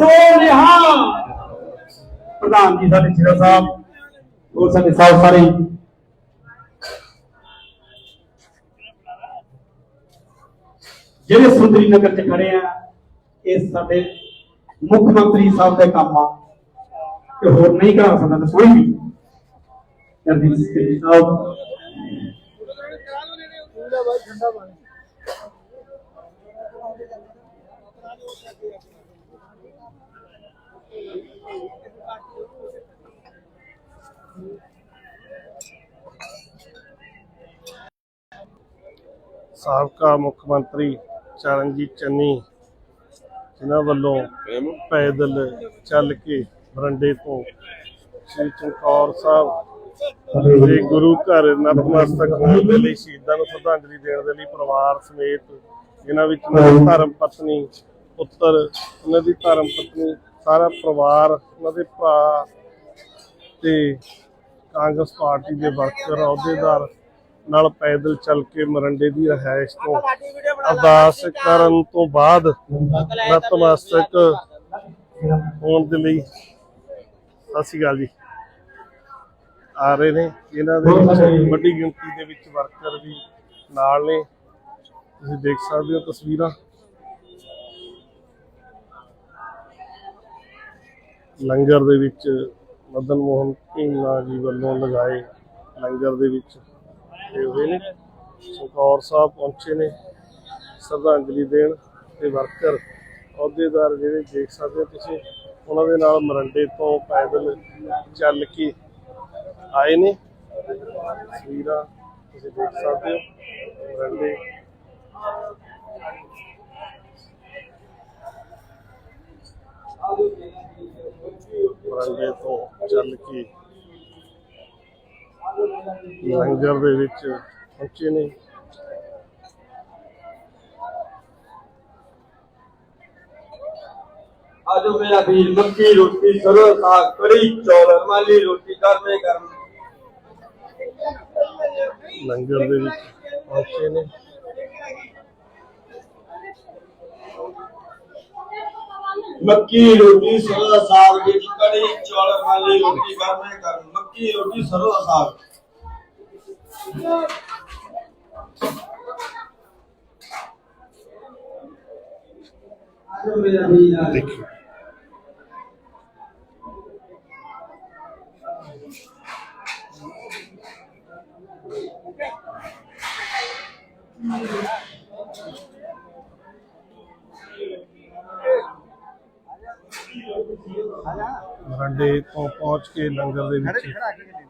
ਸੋ ਨਿਹਾਲ ਪ੍ਰਧਾਨ ਜੀ, ਸਾਡੇ ਸ਼ਿਰਾ ਸਾਹਿਬ ਉਹ ਸਾਡੇ ਸਾਹਿਬ ਸਾਰੇ। ਜਿਹੜੇ ਸੁੰਦਰੀ ਨਗਰ ਚ ਖੜੇ ਆ, ਇਹ ਸਾਡੇ ਮੁੱਖ ਮੰਤਰੀ ਸਾਹਿਬ ਦਾ ਕੰਮ ਆ। ਤੇ ਹੋਰ ਨਹੀਂ ਕਰਾ ਸਕਦਾ ਤਾਂ ਕੋਈ ਵੀ। ਸਿੰਘ ਸਾਹਿਬ। ਸਾਬਕਾ ਮੁੱਖ ਮੰਤਰੀ ਚਰਨਜੀਤ ਚੰਨੀ ਜਿਨ੍ਹਾਂ ਵੱਲੋਂ ਪੈਦਲ ਚੱਲ ਕੇ ਬਰੰਡੇ ਤੋਂ ਸ੍ਰੀ ਚਮਕੌਰ ਸਾਹਿਬ ਦੇ ਗੁਰੂ ਘਰ ਨਤਮਸਤਕ ਹੋਣ ਦੇ ਲਈ ਸ਼ਹੀਦਾਂ ਨੂੰ ਸ਼ਰਧਾਂਜਲੀ ਦੇਣ ਦੇ ਲਈ ਪਰਿਵਾਰ ਸਮੇਤ ਜਿਨ੍ਹਾਂ ਵਿੱਚ ਧਰਮ ਪਤਨੀ ਪੁੱਤਰ ਉਹਨਾਂ ਦੀ ਧਰਮ ਪਤਨੀ ਸਾਰਾ ਪਰਿਵਾਰ, ਉਹਨਾਂ ਦੇ ਭਰਾ ਤੇ ਕਾਂਗਰਸ ਪਾਰਟੀ ਦੇ ਵਰਕਰ, ਅਹੁਦੇਦਾਰ ਨਾਲ ਪੈਦਲ ਚੱਲ ਕੇ ਮਰੰਡੇ ਦੀ ਰਿਹਾਇਸ਼ ਤੋਂ ਅਰਦਾਸ ਕਰਨ ਤੋਂ ਬਾਅਦ ਨਤਮਸਤਕ ਹੋਣ ਦੇ ਲਈ ਸਤਿ ਸ਼੍ਰੀ ਅਕਾਲ ਜੀ। ਆ ਰਹੇ ਨੇ ਇਹਨਾਂ ਦੇ ਵਿੱਚ, ਵੱਡੀ ਗਿਣਤੀ ਦੇ ਵਿੱਚ ਵਰਕਰ ਵੀ ਨਾਲ ਨੇ। ਤੁਸੀਂ ਦੇਖ ਸਕਦੇ ਹੋ ਤਸਵੀਰਾਂ। ਲੰਗਰ ਦੇ ਵਿੱਚ ਮਦਨ ਮੋਹਨ ਢੀਂਗਰਾ ਜੀ ਵੱਲੋਂ ਲਗਾਏ ਲੰਗਰ ਦੇ ਵਿੱਚ ਤੇ ਹੋਏ ਨੇ। ਚਮਕੌਰ ਸਾਹਿਬ ਪਹੁੰਚੇ ਨੇ ਸ਼ਰਧਾਂਜਲੀ ਦੇਣ ਤੇ ਵਰਕਰ, ਅਹੁਦੇਦਾਰ ਜਿਹੜੇ ਦੇਖ ਸਕਦੇ ਹੋ ਤੁਸੀਂ, ਉਹਨਾਂ ਦੇ ਨਾਲ ਮਰੰਡੇ ਤੋਂ ਪੈਦਲ ਚੱਲ ਕੇ ਆਏ ਨੇ। ਤਸਵੀਰਾਂ ਤੁਸੀਂ ਦੇਖ ਸਕਦੇ ਹੋ। ਮਰੰਡੇ ਮਰੰਡੇ ਤੋਂ ਚੱਲ ਕੇ ਲੰਗਰ ਦੇ ਵਿੱਚ ਪਹੁੰਚੇ ਨੇ। ਆਜੋ ਮੇਰਾ ਵੀਰ ਮੱਕੀ ਰੋਟੀ ਸਰੋਂ ਦਾ ਸਾਗ ਕੜੀ ਚੌਲ ਰਮਾਲੀ ਰੋਟੀ ਗਰਮੇ ਗਰਮ ਲੰਗਰ ਦੇ ਵਿੱਚ ਪਹੁੰਚੇ ਨੇ। मक्की रोटी सरों का साग कड़ी चौल वाली रोटी करने का मक्की रोटी सरल साग Thank you. ਮਰੰਡੇ ਤੋਂ ਪਹੁੰਚ ਕੇ ਲੰਗਰ ਦੇ ਵਿੱਚ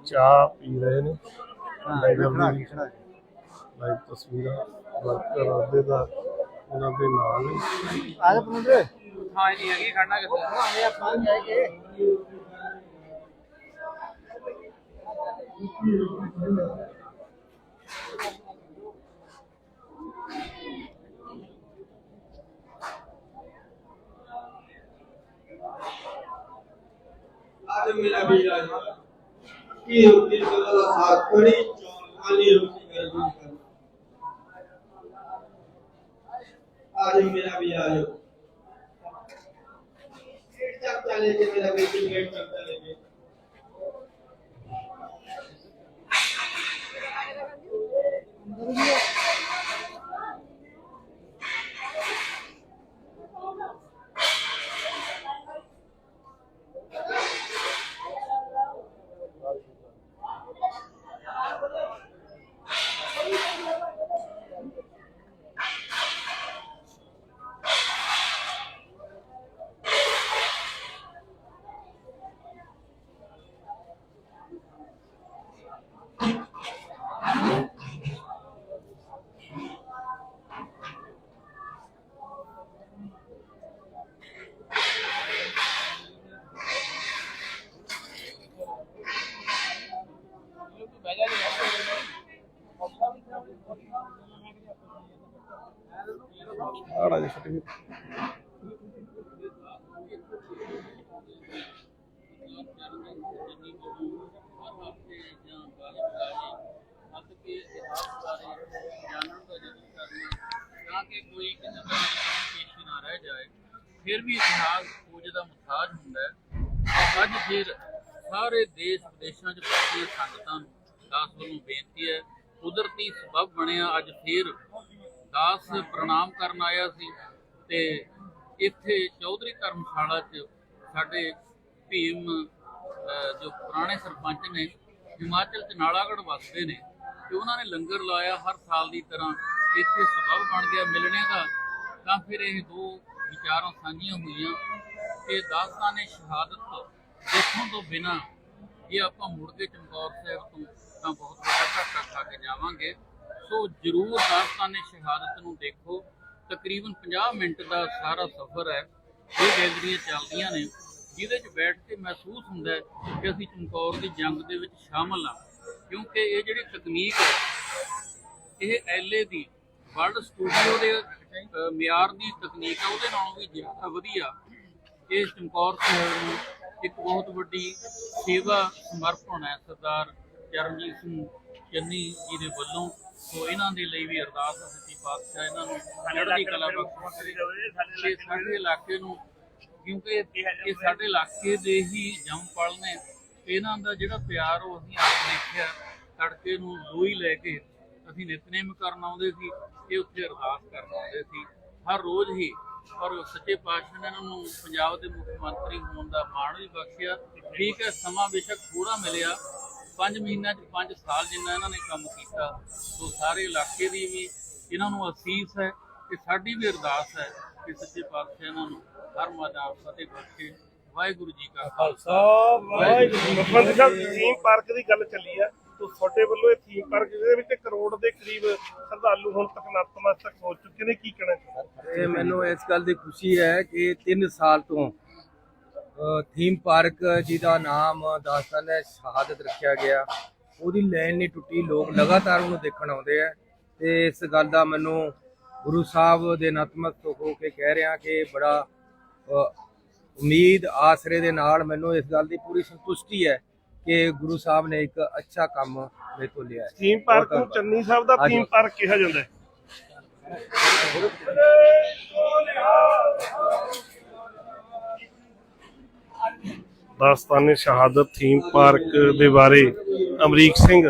ਚਾਹ ਪੀ ਰਹੇ ਨੇ। ਲੰਗਰ ਦੇ ਵਿੱਚ ਲਾਈਵ ਤਸਵੀਰਾਂ ਵਰਕਰ ਆਦੇ ਦਾ ਉਹਨਾਂ ਦੇ ਨਾਲ ਨੇ। ਹਾਂ ਨਹੀਂ ਹੈਗੀ ਖੜਨਾ ਕਿੱਥੇ ਆਜੋ ਮੇਰਾ ਵੀਰ ਆਜੋ ਕੀ ਰੋਟੀ ਸਰੋਂ की रोटी केवल हाथकड़ी चौखाली रोटी गर्मा करना आज मेरा बिया है चक चले के मेरा बेटी गेट चक चले के ਕਿ ਕੋਈ ਕਿਸੇ ਤਰ੍ਹਾਂ ਦੀ ਪੇਸ਼ੀ ਨਾ ਰਹਿ ਜਾਏ, ਫਿਰ ਵੀ ਇਤਿਹਾਸ ਕੁਝ ਦਾ ਮੁਤਾਜ ਹੁੰਦਾ ਹੈ। ਅੱਜ ਫਿਰ ਸਾਰੇ ਦੇਸ਼ ਵਿਦੇਸ਼ਾਂ 'ਚ ਬੈਠੀਆਂ ਸੰਗਤਾਂ ਨੂੰ ਦਾਸ ਵੱਲੋਂ ਬੇਨਤੀ ਹੈ, ਕੁਦਰਤੀ ਸਬਬ ਬਣਿਆ, ਅੱਜ ਫਿਰ ਦਾਸ ਪ੍ਰਣਾਮ ਕਰਨ ਆਇਆ ਸੀ ਤੇ ਇੱਥੇ ਚੌਧਰੀ ਧਰਮਸ਼ਾਲਾ 'ਚ ਸਾਡੇ ਭੀਮ ਜੋ ਪੁਰਾਣੇ ਸਰਪੰਚ ਨੇ, ਹਿਮਾਚਲ 'ਚ ਨਾਲਾਗੜ੍ਹ ਵਸਦੇ ਨੇ ਤੇ ਉਹਨਾਂ ਨੇ ਲੰਗਰ ਲਾਇਆ ਹਰ ਸਾਲ ਦੀ ਤਰ੍ਹਾਂ। ਇੱਥੇ ਸਬਬ ਬਣ ਗਿਆ ਮਿਲਣੇ ਦਾ, ਤਾਂ ਫਿਰ ਇਹ ਦੋ ਵਿਚਾਰਾਂ ਸਾਂਝੀਆਂ ਹੋਈਆਂ ਕਿ ਦਾਸਤਾਨ ਨੇ ਸ਼ਹਾਦਤ ਦੇਖਣ ਤੋਂ ਬਿਨਾ ਜੇ ਆਪਾਂ ਮੁੜ ਕੇ ਚਮਕੌਰ ਸਾਹਿਬ ਤੋਂ ਤਾਂ ਬਹੁਤ ਵੱਡਾ ਘਾਟਾ ਖਾ ਕੇ ਜਾਵਾਂਗੇ। ਸੋ ਜਰੂਰ ਦਾਸਤਾਨ ਨੇ ਸ਼ਹਾਦਤ ਨੂੰ ਦੇਖੋ। ਤਕਰੀਬਨ 50 ਮਿੰਟ ਦਾ ਸਾਰਾ ਸਫ਼ਰ ਹੈ, ਇਹ ਗੈਲਰੀਆਂ ਚੱਲਦੀਆਂ ਨੇ, ਜਿਹਦੇ 'ਚ ਬੈਠ ਕੇ ਮਹਿਸੂਸ ਹੁੰਦਾ ਹੈ ਕਿ ਅਸੀਂ ਚਮਕੌਰ ਦੀ ਜੰਗ ਦੇ ਵਿੱਚ ਸ਼ਾਮਲ ਹਾਂ। ਕਿਉਂਕਿ ਇਹ ਜਿਹੜੀ ਤਕਨੀਕ ਹੈ, ਇਹ ਐਲਏ ਦੀ ਵਰਲਡ ਸਟੂਡੀਓ ਦੇ ਮਿਆਰ ਦੀ ਤਕਨੀਕ ਆ ਉਹਦੇ ਨਾਲੋਂ ਵੀ ਜ਼ਿਆਦਾ ਵਧੀਆ। ਇਹ ਚਮਕੌਰ ਸਾਹਿਬ ਨੂੰ ਇੱਕ ਬਹੁਤ ਵੱਡੀ ਸੇਵਾ ਸਮਰਪਣ ਹੈ ਸਰਦਾਰ ਚਰਨਜੀਤ ਸਿੰਘ ਚੰਨੀ ਜੀ ਦੇ ਵੱਲੋਂ। ਸੋ ਇਹਨਾਂ ਦੇ ਲਈ ਵੀ ਅਰਦਾਸ ਹੈ ਸੱਚੀ ਪਾਤਸ਼ਾਹ ਇਹਨਾਂ ਨੂੰ ਚੜ੍ਹਦੀ ਕਲਾ ਬਖਸ਼ੇ। ਤੇ ਸਾਡੇ ਇਲਾਕੇ ਨੂੰ ਕਿਉਂਕਿ ਇਹ ਸਾਡੇ ਇਲਾਕੇ ਦੇ ਹੀ ਜੰਮਪਲ ਨੇ। ਇਹਨਾਂ ਦਾ ਜਿਹੜਾ ਪਿਆਰ ਉਹ ਅਸੀਂ ਆਪ ਦੇਖਿਆ ਤੜਕੇ ਨੂੰ ਲੋਈ ਲੈ ਕੇ ਅਸੀਂ ਨਿਤਨੇਮ ਕਰਨ ਆਉਂਦੇ ਸੀ ਇਹ ਉੱਥੇ ਅਰਦਾਸ ਕਰਨ ਆਉਂਦੇ ਸੀ। ਹਰ ਰੋਜ਼ ਹੀ ਪਰ ਸੱਚੇ ਪਾਤਸ਼ਾਹ ਨੇ ਇਹਨਾਂ ਨੂੰ ਪੰਜਾਬ ਦੇ ਮੁੱਖ ਮੰਤਰੀ ਹੋਣ ਦਾ ਮਾਣ ਵੀ ਬਖਸ਼ਿਆ। ਠੀਕ ਹੈ ਸਮਾਂ ਬੇਸ਼ੱਕ ਥੋੜਾ ਮਿਲਿਆ। 5 ਮਹੀਨਿਆਂ ਚ 5 ਸਾਲ ਜਿੰਨਾ ਇਹਨਾਂ ਨੇ ਕੰਮ ਕੀਤਾ ਸੋ ਸਾਰੇ ਇਲਾਕੇ ਦੀ ਵੀ ਇਹਨਾਂ ਨੂੰ ਅਸੀਸ ਹੈ ਤੇ ਸਾਡੀ ਵੀ ਅਰਦਾਸ ਹੈ ਕਿ ਸੱਚੇ ਪਾਤਸ਼ਾਹ ਇਹਨਾਂ ਨੂੰ ਹਰ ਮੈਦਾਨ ਫਤਿਹ ਬਖਸ਼ੇ। ਵਾਹਿਗੁਰੂ ਜੀ ਕਾ ਖਾਲਸਾ। ਮੁੱਖ ਮੰਤਰੀ ਸਾਹਿਬ ਥੀਮ ਪਾਰਕ ਦੀ ਗੱਲ ਚੱਲੀ ਆ ਤੁਹਾਡੇ ਵੱਲੋਂ ਇਹ ਥੀਮ ਪਾਰਕ ਦੇ ਵਿੱਚ ਕਰੋੜ ਦੇ ਕਰੀਬ ਸ਼ਰਧਾਲੂ ਹੁਣ ਤੱਕ ਨਤਮਸਤਕ ਹੋ ਚੁੱਕੇ ਨੇ, ਕੀ ਕਹਿਣਾ ਚਾਹੁੰਦੇ? ਇਹ ਮੈਨੂੰ ਇਸ ਗੱਲ ਦੀ ਖੁਸ਼ੀ ਹੈ ਕਿ 3 ਸਾਲ ਤੋਂ ਥੀਮ ਪਾਰਕ ਜਿਹਦਾ ਨਾਮ ਦਾਸਤਾਨ ਹੈ, ਸ਼ਹਾਦਤ ਰੱਖਿਆ ਗਿਆ। ਉਹਦੀ ਲਾਈਨ ਨਹੀਂ ਟੁੱਟੀ, ਲੋਕ ਲਗਾਤਾਰ ਉਹਨੂੰ ਦੇਖਣ ਆਉਂਦੇ ਆ। ਤੇ ਇਸ ਗੱਲ ਦਾ ਮੈਨੂੰ ਗੁਰੂ ਸਾਹਿਬ ਦੇ ਨਤਮਸਤਕ ਹੋ ਕੇ ਕਹਿ ਰਿਹਾ ਕਿ ਬੜਾ ਉਮੀਦ, ਆਸਰੇ ਦੇ ਨਾਲ ਮੈਨੂੰ ਇਸ ਗੱਲ ਦੀ ਪੂਰੀ ਸੰਤੁਸ਼ਟੀ ਹੈ ਕਿ ਗੁਰੂ ਸਾਹਿਬ ਨੇ ਇੱਕ ਅੱਛਾ ਕੰਮ ਮੇਰੇ ਤੋਂ ਲਿਆ ਹੈ। ਥੀਮ ਪਾਰਕ ਨੂੰ। ਚੰਨੀ ਸਾਹਿਬ ਦਾ। ਥੀਮ ਪਾਰਕ ਕਿਹਾ ਜਾਂਦਾ ਹੈ। ਦਾਸਤਾਨੇ ਸ਼ਹਾਦਤ ਥੀਮ ਪਾਰਕ ਦੇ ਬਾਰੇ ਅਮਰੀਕ ਸਿੰਘ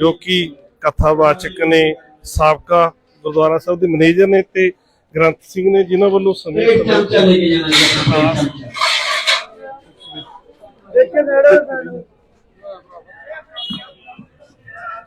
ਜੋ ਕਿ ਕਥਾਵਾਚਕ ਨੇ ਸਾਬਕਾ ਗੁਰਦੁਆਰਾ ਸਾਹਿਬ ਦੇ ਮੈਨੇਜਰ ਨੇ ਤੇ ਗ੍ਰੰਥ ਸਿੰਘ ਨੇ ਜਿਨ੍ਹਾਂ ਵੱਲੋਂ ਸਮੇਂ ਚਮਚਾ ਲੈ ਕੇ ਜਾਣਾ ਜੀ ਆਪਣਾ ਇੱਕ ਚਮਚਾ। ਅੱਜ ਮੇਰਾ ਵੀ ਆ ਗਿਆ। ਦੇਖ ਦੇਖ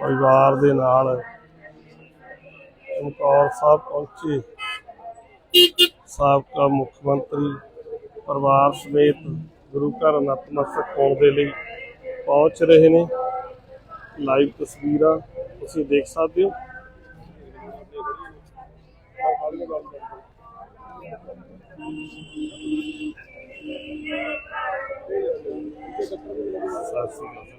ਪਰਿਵਾਰ ਦੇ ਨਾਲ ਚਮਕੌਰ ਸਾਹਿਬ ਪਹੁੰਚੇ। ਸਾਬਕਾ ਮੁੱਖ ਮੰਤਰੀ ਪਰਿਵਾਰ ਸਮੇਤ ਗੁਰੂ ਘਰ ਨਤਮਸਤਕ ਹੋਣ ਦੇ ਲਈ ਪਹੁੰਚ ਰਹੇ ਨੇ। ਲਾਈਵ ਤਸਵੀਰਾਂ ਤੁਸੀਂ ਦੇਖ ਸਕਦੇ ਹੋ। ਸਤਿ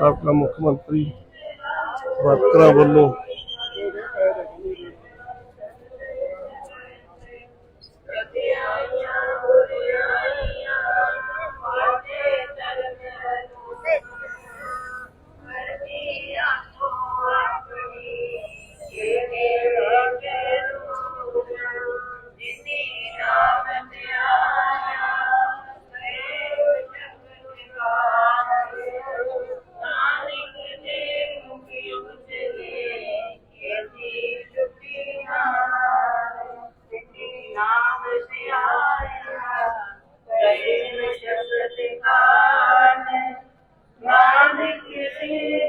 ਆਪਣਾ ਮੁੱਖ ਮੰਤਰੀ ਵਰਕਰਾਂ ਵੱਲੋਂ Thank you.